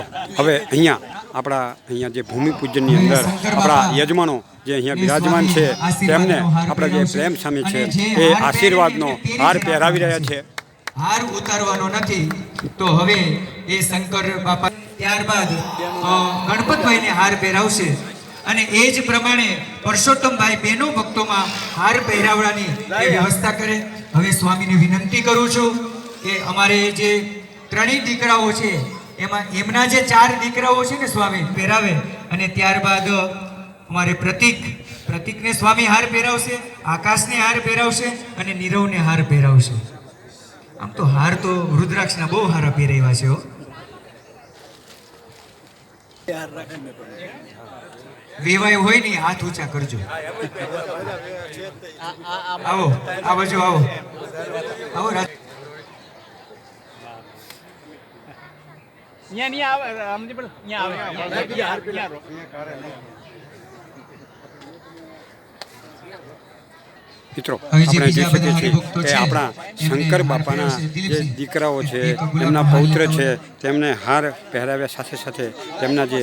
અહીંયા આપણા અહીંયા જે ભૂમિપૂજનની અંદર આપણા યજમાનો જે અહીંયા બિરાજમાન છે તેમને આપણા જે પ્રેમ સ્વામી છે એ આશીર્વાદનો હાર પહેરાવી રહ્યા છે. હાર ઉતારવાનો નથી. તો હવે એ શંકર બાપા ત્યારબાદ ગણપતભાઈને હાર પહેરાવશે. અને એ જ પ્રમાણે પરસોત્તમભાઈ બેનો ભક્તોમાં હાર પહેરાવવાની એ વ્યવસ્થા કરે. હવે સ્વામીને વિનંતી કરું છું કે અમારે જે ત્રણેય દીકરાઓ છે એમાં એમના જે ચાર દીકરાઓ છે ને સ્વામી, પહેરાવે. અને ત્યારબાદ અમારે પ્રતિક. પ્રતિકને સ્વામી હાર પહેરાવશે, આકાશને હાર પહેરાવશે અને નીરવને હાર પહેરાવશે. આમ તો હાર તો રુદ્રાક્ષના બહુ હારા પહેરાવ્યા છે હો. વેવાય હોય ને હાથ ઊંચા કરજો. આવો, આ બાજુ આવો. આવો અહીંયા નહીં આવે રામજી પણ અહીંયા આવે. અહીંયા- મિત્રો જે આપણે જોઈ શકીએ છીએ કે આપણા શંકર બાપાના જે દીકરાઓ છે તેમના પૌત્ર છે તેમને હાર પહેરાવ્યા સાથે સાથે તેમના જે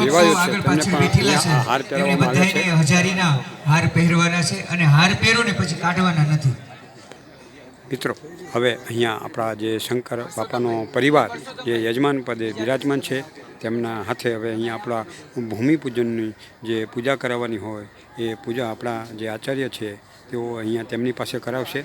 રિવાજો છે તેમને પણ હાર પહેરવામાં આવે છે. હજારીના હાર પહેરવાના છે અને હાર પહેરો ને પછી કાઢવાના નથી. મિત્રો, હવે અહીંયા આપણા જે શંકર બાપાનો પરિવાર, જે યજમાન પદે બિરાજમાન છે, તેમના હાથે હવે અહીંયા આપણા ભૂમિપૂજનની જે પૂજા કરાવવાની હોય, એ પૂજા આપણા જે આચાર્ય છે, તેઓ અહીંયા તેમની પાસે કરાવશે.